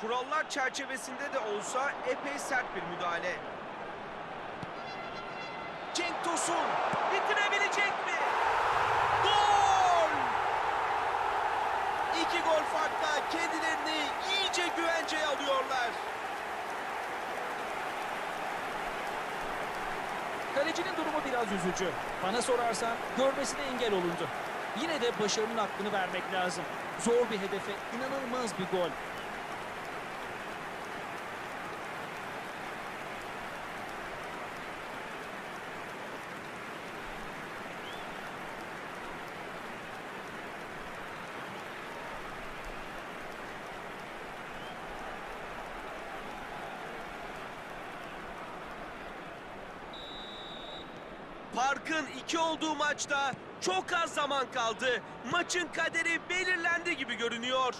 Kurallar çerçevesinde de olsa epey sert bir müdahale. Cenk Tosun bitirebilecek mi? Gol! İki gol farkla kendilerini iyice güvenceye alıyorlar. Kalecinin durumu biraz üzücü. Bana sorarsan görmesine engel olundu. Yine de başarının hakkını vermek lazım. Zor bir hedefe inanılmaz bir gol. Farkın iki olduğu maçta çok az zaman kaldı. Maçın kaderi belirlendi gibi görünüyor.